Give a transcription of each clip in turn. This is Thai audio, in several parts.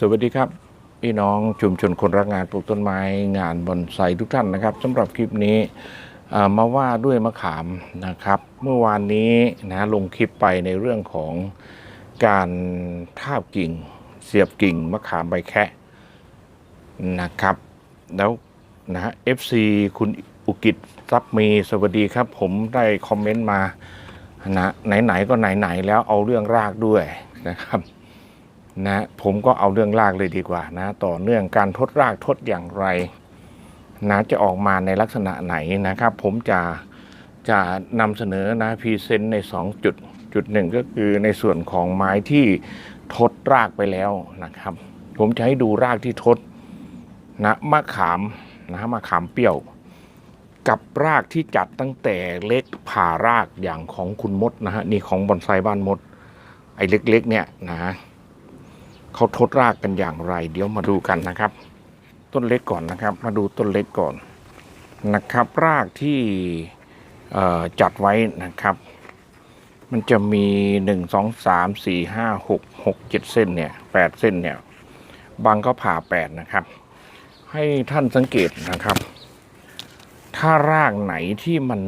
สวัสดีครับพี่น้องชุมชนคนรักงานปลูกต้นไม้งานบอนไซทุกท่านนะครับสำหรับคลิปนี้มาว่าด้วยมะขามนะครับ เมื่อวานนี้นะลงคลิปไปในเรื่องของการทาบกิ่ง เสียบกิ่งมะขามใบแคะนะครับ แล้วนะ FC คุณอุกิจทรัพมีสวัสดีครับ ผมได้คอมเมนต์มานะไหนๆก็ไหนๆแล้วเอาเรื่องรากด้วยนะครับ นะผมก็เอาเรื่องรากเลยดีกว่านะ ต่อเนื่องการทดรากทดอย่างไรนะจะออกมาในลักษณะไหนนะครับ ผมจะจะนำเสนอนะพรีเซนต์ใน 2 จุดจุดหนึ่งก็คือในส่วนของไม้ที่ทดรากไปแล้วนะครับ ผมจะให้ดูรากที่ทดนะมะขามนะมะขามเปรี้ยว กับรากที่จัดตั้งแต่เล็กผ่ารากอย่างของคุณมดนะฮะนี่ของบอนไซบ้านมด ไอ้เล็กๆเนี่ยนะ เขาทดรากกันอย่างไร เดี๋ยวมาดูกันนะครับ ต้นเล็กก่อนนะครับ มาดูต้นเล็กก่อนนะครับ รากที่จัดไว้นะครับ มันจะมีหนึ่งสองสามสี่ห้าหกหกเจ็ดเส้นเนี่ยแปดเส้นเนี่ยบางก็ผ่าแปดนะครับ ให้ท่านสังเกตนะครับ ถ้ารากไหนที่มัน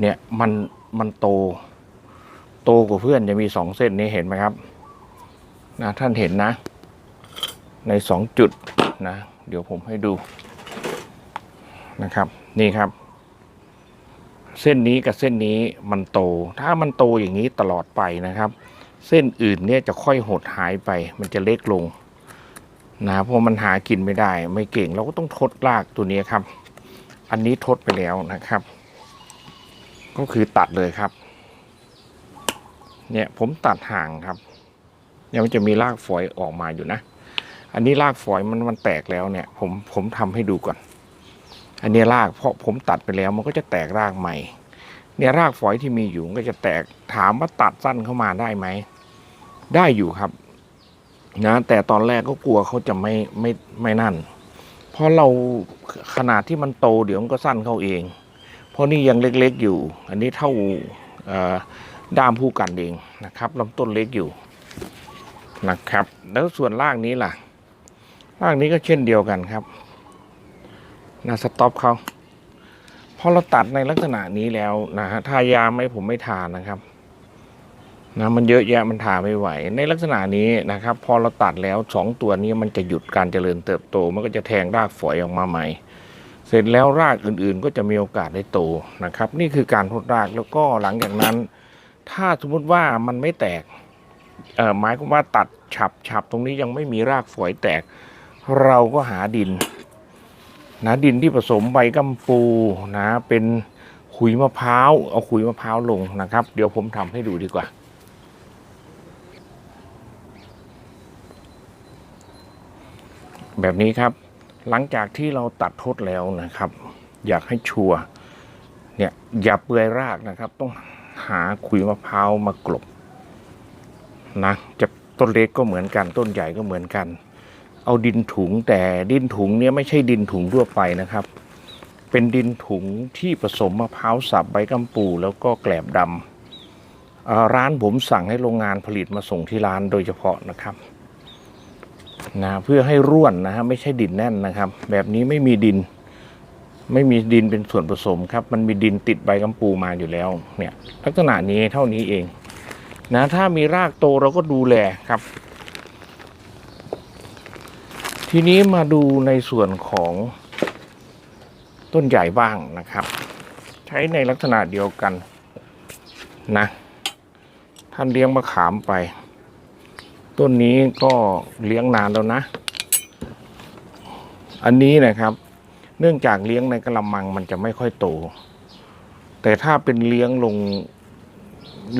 เนี่ยมันมันโต โตกว่าเพื่อนจะมีสองเส้นนี้เห็นไหมครับ นะท่านเห็นนะ ในสองจุดนะ เดี๋ยวผมให้ดูนะครับ นี่ครับ เส้นนี้กับเส้นนี้มันโต ถ้ามันโตอย่างนี้ตลอดไปนะครับ เส้นอื่นเนี่ยจะค่อยหดหายไป มันจะเล็กลงนะเพราะมันหากินไม่ได้ ไม่เก่งเราก็ต้องทดรากตัวนี้ครับ อันนี้ทดไปแล้วนะครับ ก็คือตัดเลยครับ เนี่ยผมตัดห่างครับ เนี่ยมันจะมีรากฝอยออกมาอยู่นะ อันนี้รากฝอยมันมันแตกแล้วเนี่ย ผมผมทำให้ดูก่อน อันนี้รากเพราะผมตัดไปแล้วมันก็จะแตกรากใหม่ เนี่ยรากฝอยที่มีอยู่ก็จะแตกถามว่าตัดสั้นเข้ามาได้ไหมได้อยู่ครับนะแต่ตอนแรกก็กลัวเขาจะไม่ไม่ไม่นั่น เพราะเราขนาดที่มันโตเดี๋ยวมันก็สั้นเข้าเอง เพราะนี่ยังเล็กๆอยู่ อันนี้เท่าด้ามผู้กันเองนะครับลำต้นเล็กอยู่ นะครับ แล้วส่วนล่างนี้ล่ะล่างนี้ก็เช่นเดียวกันครับนะสต็อปเขาพอเราตัดในลักษณะนี้แล้วนะฮะทายาไหมผมไม่ทานนะครับนะมันเยอะแยะมันทาไม่ไหว ในลักษณะนี้นะครับ พอเราตัดแล้วสองตัวนี้มันจะหยุดการเจริญเติบโต มันก็จะแทงรากฝอยออกมาใหม่ เสร็จแล้วรากอื่นๆ ก็จะมีโอกาสได้โตนะครับ นี่คือการทดรากแล้วก็หลังจากนั้น ถ้าสมมติว่ามันไม่แตก เอ่อหมายความว่าตัดฉับฉับตรงนี้ยังไม่มีรากฝอยแตก เราก็หาดินนะดินที่ผสมใบกัมปูนะเป็นขุยมะพร้าวเอาขุยมะพร้าวลงนะครับ เดี๋ยวผมทำให้ดูดีกว่าแบบนี้ครับ หลังจากที่เราตัดทดแล้วนะครับ อยากให้ชัวร์เนี่ยอย่าเปื่อยรากนะครับ ต้องหาขุยมะพร้าวมากลบ นะจะต้นเล็กก็เหมือนกัน ต้นใหญ่ก็เหมือนกัน เอาดินถุงแต่ดินถุงเนี่ยไม่ใช่ดินถุงทั่วไปนะครับ เป็นดินถุงที่ผสมมะพร้าวสับใบกัมปูแล้วก็แกลบดำร้านผมสั่งให้โรงงานผลิตมาส่งที่ร้านโดยเฉพาะนะครับนะเพื่อให้ร่วนนะฮะไม่ใช่ดินแน่นนะครับ แบบนี้ไม่มีดิน ไม่มีดินเป็นส่วนผสมครับ มันมีดินติดใบกัมปูมาอยู่แล้ว เนี่ย ลักษณะนี้เท่านี้เอง นะถ้ามีรากโตเราก็ดูแลครับ ทีนี้มาดูในส่วนของต้นใหญ่บ้างนะครับ ใช้ในลักษณะเดียวกันนะท่านเลี้ยงมะขามไป ต้นนี้ก็เลี้ยงนานแล้วนะ อันนี้นะครับ เนื่องจากเลี้ยงในกระมังมันจะไม่ค่อยโต แต่ถ้าเป็นเลี้ยงลง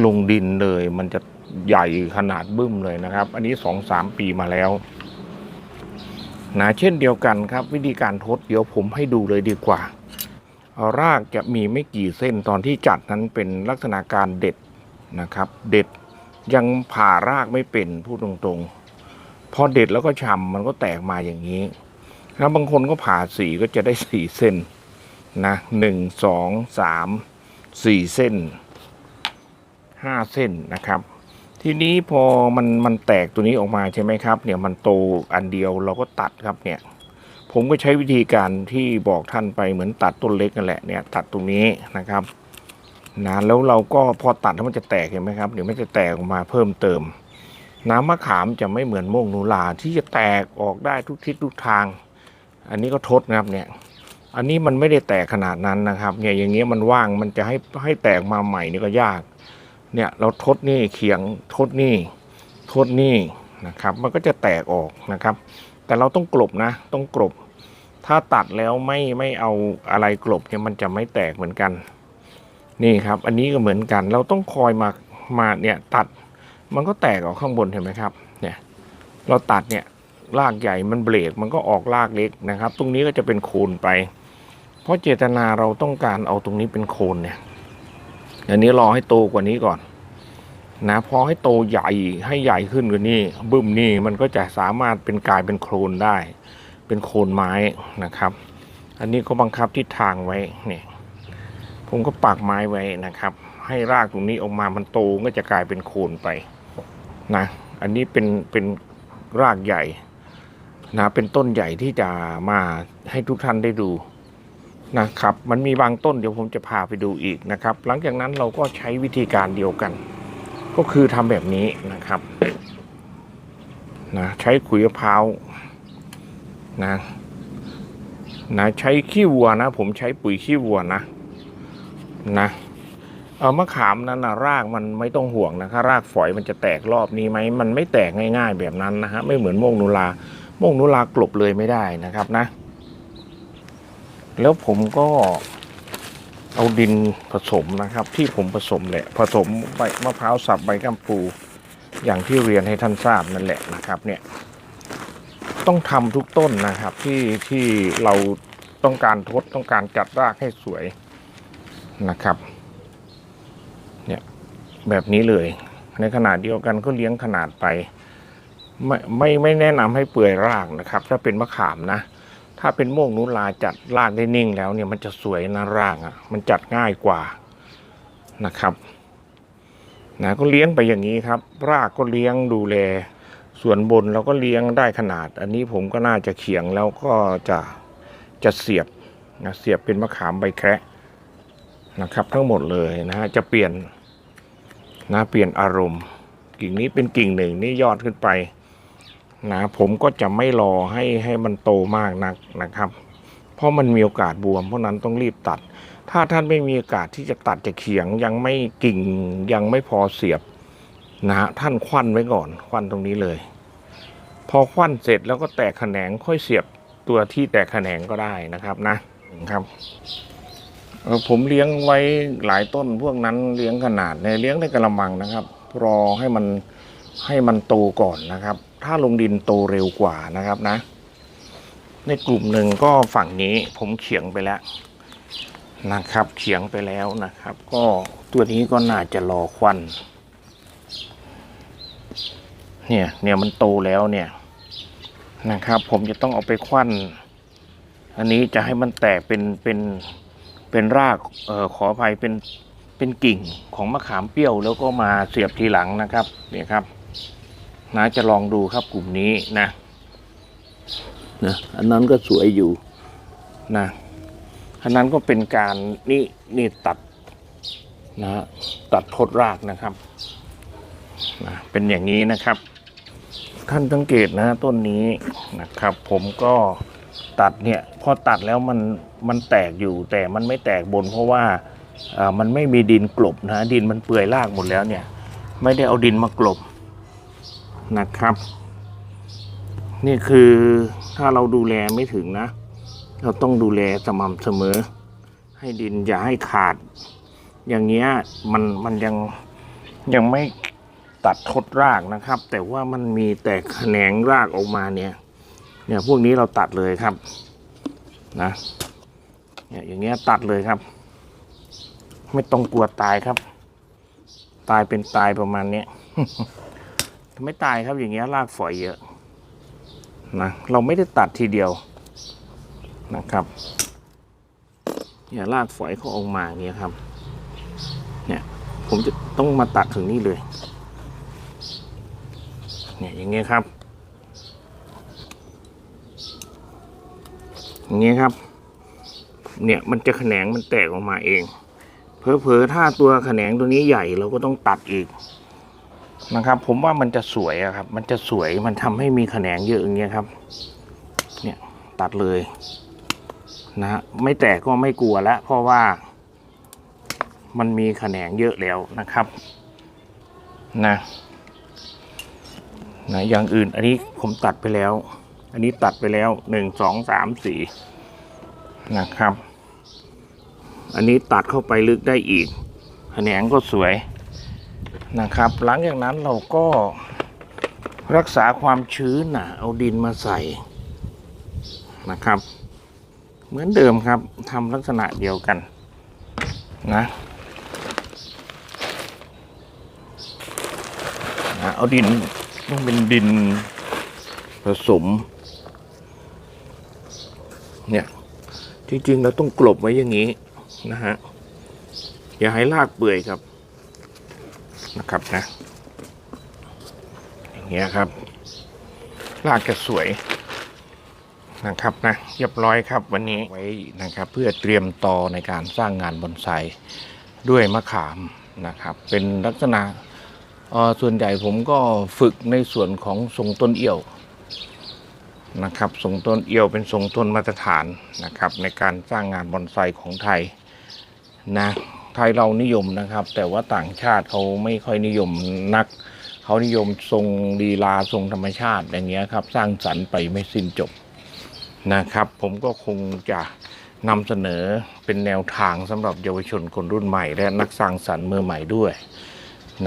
ลงดินเลย มันจะใหญ่ขนาดบึ้มเลยนะครับ อันนี้สองสามปีมาแล้วนะเช่นเดียวกันครับ วิธีการทดเดี๋ยวผมให้ดูเลยดีกว่า รากจะมีไม่กี่เส้นตอนที่จัดนั้นเป็นลักษณะการเด็ดนะครับ เด็ดยังผ่ารากไม่เป็นพูดตรงๆ พอเด็ดแล้วก็ชำมันก็แตกมาอย่างนี้ แล้วบางคนก็ผ่าสีก็จะได้สี่เส้นนะหนึ่งสองสามสี่เส้น ห้าเส้นนะครับ ทีนี้พอมันมันแตกตัวนี้ออกมาใช่ไหมครับ เนี่ยมันโตอันเดียวเราก็ตัดครับเนี่ย ผมก็ใช้วิธีการที่บอกท่านไปเหมือนตัดต้นเล็กนั่นแหละเนี่ย ตัดตรงนี้นะครับนะแล้วเราก็พอตัดแล้วมันจะแตกเห็นไหมครับเดี๋ยวมันจะแตกออกมาเพิ่มเติม น้ำมะขามจะไม่เหมือนโมงนูลาที่จะแตกออกได้ทุกทิศทุกทาง อันนี้ก็ทดนะครับเนี่ย อันนี้มันไม่ได้แตกขนาดนั้นนะครับ เนี่ยอย่างเงี้ยมันว่างมันจะให้ให้แตกมาใหม่นี่ก็ยาก เนี่ยเราทดนี่เขียงทดนี่ทดนี่นะครับ มันก็จะแตกออกนะครับ แต่เราต้องกลบนะ ต้องกลบ ถ้าตัดแล้วไม่ไม่เอาอะไรกลบเนี่ยมันจะไม่แตกเหมือนกัน นี่ครับ อันนี้ก็เหมือนกัน เราต้องคอยมามาเนี่ยตัด มันก็แตกออกข้างบนเห็นไหมครับ เนี่ยเราตัดเนี่ยรากใหญ่มันเบรกมันก็ออกรากเล็กนะครับ ตรงนี้ก็จะเป็นโคนไป เพราะเจตนาเราต้องการเอาตรงนี้เป็นโคนเนี่ย อันนี้รอให้โตกว่านี้ก่อน นะพอให้โตใหญ่ให้ใหญ่ขึ้นกว่านี้บึ้มนี่มันก็จะสามารถเป็นกลายเป็นโคลนได้ เป็นโคลนไม้นะครับ อันนี้ก็บังคับทิศทางไว้เนี่ยผมก็ปักไม้ไว้นะครับ ให้รากตรงนี้ออกมามันโตก็จะกลายเป็นโคนไปนะอันนี้เป็นเป็นรากใหญ่นะเป็นต้นใหญ่ที่จะมาให้ทุกท่านได้ดู นะครับ มันมีบางต้นเดี๋ยวผมจะพาไปดูอีกนะครับ หลังจากนั้นเราก็ใช้วิธีการเดียวกัน ก็คือทำแบบนี้นะครับนะใช้ขุยมะพร้าวนะนะใช้ขี้วัวนะ ผมใช้ปุ๋ยขี้วัวนะนะเอามะขามนั้นนะรากมันไม่ต้องห่วงนะครับรากฝอยมันจะแตกรอบนี้ไหมมันไม่แตกง่าย ๆ แบบนั้นนะฮะไม่เหมือนโมงนุลาโมงนุลากลบเลยไม่ได้นะครับนะ แล้วผมก็เอาดินผสมนะครับ ที่ผมผสมแหละผสมใบมะพร้าวสับใบกัมปูอย่างที่เรียนให้ท่านทราบนั่นแหละนะครับเนี่ยต้องทำทุกต้นนะครับที่ที่เราต้องการทดต้องการจัดรากให้สวยนะครับเนี่ยแบบนี้เลย ในขนาดเดียวกันก็เลี้ยงขนาดไป ไม่ไม่ไม่แนะนำให้เปื่อยรากนะครับ ถ้าเป็นมะขามนะ ถ้าเป็นโมกนุลาจัดรากได้นิ่งแล้วเนี่ยมันจะสวยนะรากอะ มันจัดง่ายกว่านะครับนะก็เลี้ยงไปอย่างนี้ครับ รากก็เลี้ยงดูแล ส่วนบนเราก็เลี้ยงได้ขนาด อันนี้ผมก็น่าจะเขียงแล้วก็จะจะเสียบนะเสียบเป็นมะขามใบแคะนะครับ ทั้งหมดเลยนะฮะจะเปลี่ยนนะเปลี่ยนอารมณ์ กิ่งนี้เป็นกิ่งหนึ่งนี่ยอดขึ้นไป นะผมก็จะไม่รอให้ให้มันโตมากนักนะครับ เพราะมันมีโอกาสบวม เพราะนั้นต้องรีบตัด ถ้าท่านไม่มีโอกาสที่จะตัดจะเขียง ยังไม่กิ่งยังไม่พอเสียบนะฮะท่านควันไว้ก่อนควันตรงนี้เลย พอควันเสร็จแล้วก็แตกแขนงค่อยเสียบตัวที่แตกแขนงก็ได้นะครับนะครับผมเลี้ยงไว้หลายต้นพวกนั้นเลี้ยงขนาดในเลี้ยงในกระมังนะครับ รอให้มันให้มันโตก่อนนะครับ ถ้าลงดินโตเร็วกว่านะครับนะ ในกลุ่มหนึ่งก็ฝั่งนี้ผมเขียงไปแล้วนะครับเขียงไปแล้วนะครับ ก็ตัวนี้ก็น่าจะรอควัน เนี่ยเนี่ยมันโตแล้วเนี่ยนะครับ ผมจะต้องเอาไปควันอันนี้จะให้มันแตกเป็นเป็นเป็นรากเอ่อขออภัยเป็นเป็นกิ่งของมะขามเปรี้ยวแล้วก็มาเสียบทีหลังนะครับเนี่ยครับ นะจะลองดูครับกลุ่มนี้นะนะอันนั้นก็สวยอยู่นะอันนั้นก็เป็นการนี่นี่ตัดนะฮะตัดทดรากนะครับนะเป็นอย่างนี้นะครับ ท่านสังเกตนะต้นนี้นะครับ ผมก็ตัดเนี่ยพอตัดแล้วมันมันแตกอยู่แต่มันไม่แตกบนเพราะว่าอ่ามันไม่มีดินกลบนะดินมันเปื่อยรากหมดแล้วเนี่ย ไม่ได้เอาดินมากลบ นะครับ นี่คือถ้าเราดูแลไม่ถึงนะ เราต้องดูแลสม่ำเสมอ ให้ดินอย่าให้ขาด อย่างเงี้ยมันมันยังยังไม่ตัดทดรากนะครับ แต่ว่ามันมีแต่แขนงรากออกมาเนี่ย เนี่ยพวกนี้เราตัดเลยครับนะเนี่ยอย่างเงี้ยตัดเลยครับ ไม่ต้องกลัวตายครับ ตายเป็นตายประมาณเนี้ย ไม่ตายครับอย่างเงี้ยรากฝอยเยอะนะเราไม่ได้ตัดทีเดียวนะครับเนี่ยรากฝอยเขาออกมาอย่างเงี้ยครับ เนี่ยผมจะต้องมาตัดถึงนี่เลย เนี่ยอย่างเงี้ยครับอย่างเงี้ยครับ เนี่ยมันจะแขนงมันแตกออกมาเองเพอๆถ้าตัวแขนงตัวนี้ใหญ่เราก็ต้องตัดอีก นะครับ ผมว่ามันจะสวยอะครับ มันจะสวยมันทำให้มีแขนงเยอะอย่างเงี้ยครับ เนี่ยตัดเลยนะฮะไม่แตกก็ไม่กลัวแล้วเพราะว่า มันมีแขนงเยอะแล้วนะครับนะนะอย่างอื่น อันนี้ผมตัดไปแล้ว อันนี้ตัดไปแล้วหนึ่งสองสามสี่นะครับ อันนี้ตัดเข้าไปลึกได้อีกแขนงก็สวย นะครับ หลังจากนั้นเราก็รักษาความชื้นนะเอาดินมาใส่นะครับ เหมือนเดิมครับทำลักษณะเดียวกันนะนะเอาดินต้องเป็นดินผสม เนี่ยจริงๆเราต้องกลบไว้อย่างนี้นะฮะอย่าให้รากเปื่อยครับ นะครับนะ อย่างเงี้ยครับรากจะสวยนะครับนะเรียบร้อยครับวันนี้ไว้นะครับ เพื่อเตรียมต่อในการสร้างงานบอนไซด้วยมะขามนะครับ เป็นลักษณะส่วนใหญ่ผมก็ฝึกในส่วนของทรงต้นเอี่ยวนะครับทรงต้นเอียวเป็นทรงต้นมาตรฐานนะครับ ในการสร้างงานบอนไซของไทยนะ ไทยเรานิยมนะครับ แต่ว่าต่างชาติเขาไม่ค่อยนิยมนัก เขานิยมทรงลีลาทรงธรรมชาติอย่างเงี้ยครับ สร้างสรรค์ไปไม่สิ้นจบนะครับ ผมก็คงจะนำเสนอเป็นแนวทางสำหรับเยาวชนคนรุ่นใหม่ และนักสร้างสรรค์มือใหม่ด้วย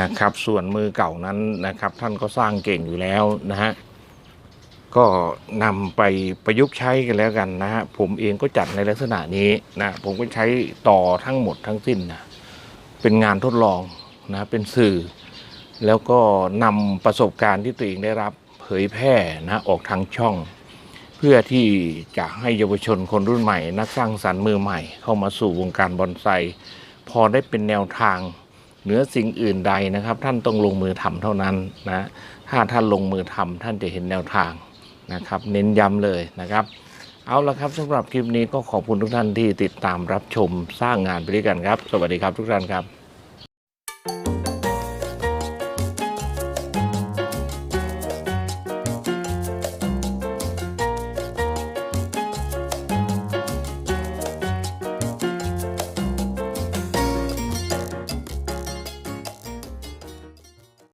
นะครับ ส่วนมือเก่านั้นนะครับ ท่านก็สร้างเก่งอยู่แล้วนะฮะ ก็นำไปประยุกต์ใช้กันแล้วกันนะฮะผมเองก็จัดในลักษณะนี้นะผมก็ใช้ต่อทั้งหมดทั้งสิ้นนะเป็นงานทดลองนะเป็นสื่อ แล้วก็นำประสบการณ์ที่ตัวเองได้รับเผยแพร่นะออกทางช่อง เพื่อที่จะให้เยาวชนคนรุ่นใหม่ นักสร้างสรรค์มือใหม่ เข้ามาสู่วงการบอนไซพอได้เป็นแนวทางเหนือสิ่งอื่นใดนะครับ ท่านต้องลงมือทำเท่านั้นนะถ้าท่านลงมือทำท่านจะเห็นแนวทาง นะครับ เน้นย้ำเลยนะครับ เอาละครับสำหรับคลิปนี้ก็ขอบคุณทุกท่านที่ติดตามรับชมสร้างงานไปด้วยกันครับ สวัสดีครับทุกท่านครับ